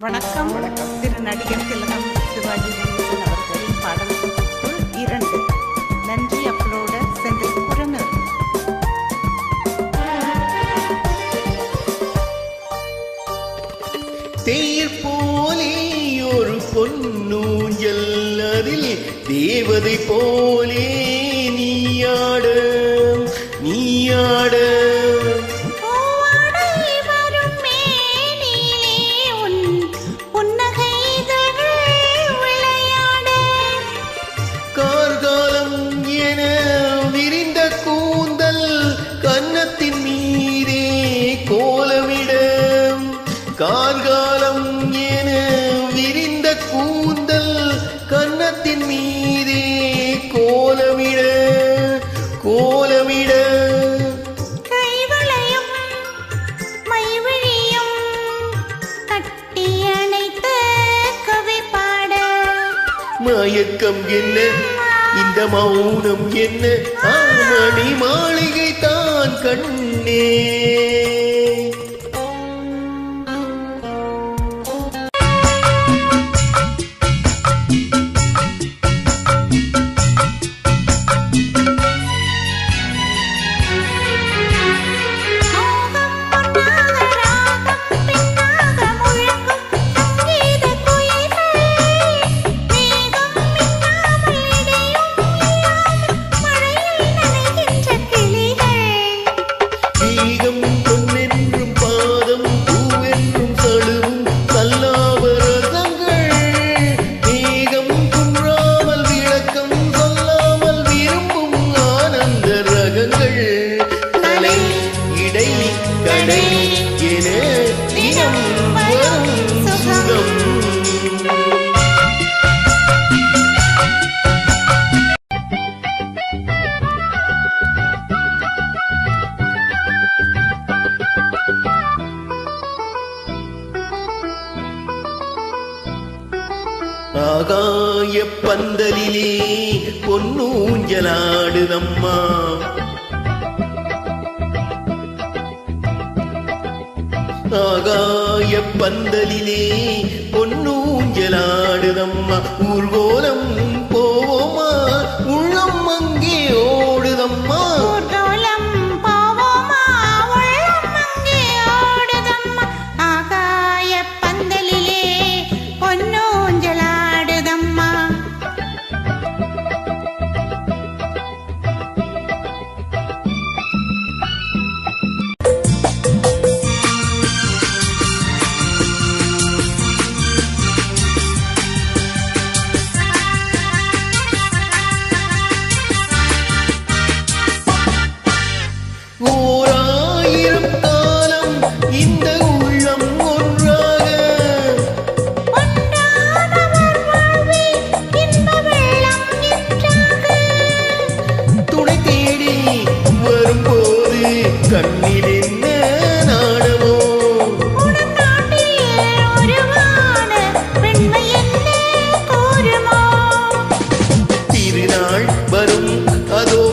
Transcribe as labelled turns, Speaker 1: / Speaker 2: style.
Speaker 1: வணக்கம். வணக்கம். திரு நடிகர் திலகம் சிவாஜி கணேசன் அவர்களின் பாடல் இரண்டு. நன்றி அப்லோட சென்று புறநர்
Speaker 2: தேர் போலே ஒரு பொன்னூஞ்சல் அதில் தேவதை போலே கார்காலம் என விரிந்த கூந்தல் கன்னத்தின் மீதே கோலமிட கோலமிட. மயக்கம் என்ன? இந்த மௌனம் என்ன? ஆமணி மாளிகை தான் கண்ணே. ஆகாய பந்தலிலே பொன்னூஞ்சலாடுதம்மா ஆகாய பந்தலிலே பொன்னூஞ்சலாடுதம்மா ஊர்கோலம் வரும். அதோ